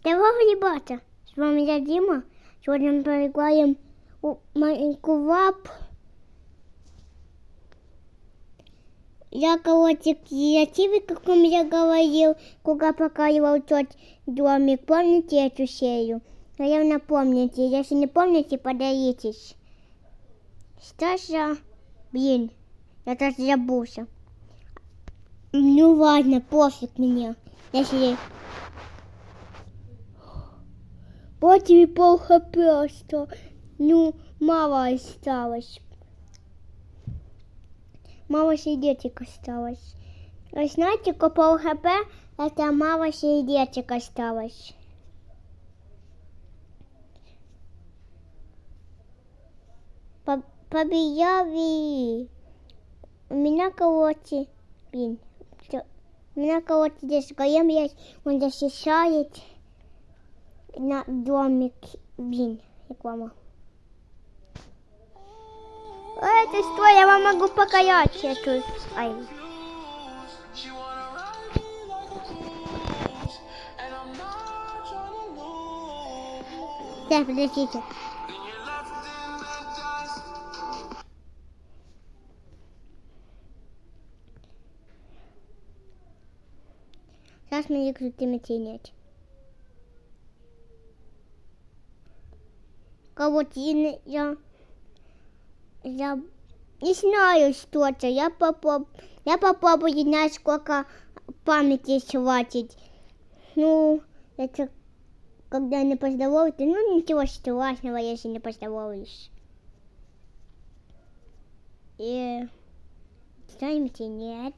Здорово, ребята! С вами я Дима. Сегодня мы поиграем в Майнкрафт. Я, короче, креативный, как вам я говорил, когда показывал тот домик. Помните эту серию? Наверное, помните. Если не помните, подаритесь. Что же? Блин, я даже забылся. Ну ладно, пофиг мне. Если... Вот и пол хп что. Ну, мало осталось. Мало сердечек осталось. Вы знаете, пол хп это мало сердечек осталось. По- Побежали. У меня, короче, блин, у меня, короче, здесь голем есть, он защищает на домик, блин, реклама. Это что, я вам могу покаять эту, ай, wanna ride me like a horse, and Кого-то я, я, не знаю, что это. Я попробую, я попробую, знаю, сколько памяти хватит. Ну, это когда не поздороваешься, ну ничего страшного, если не поздороваешься. И ставим тенять.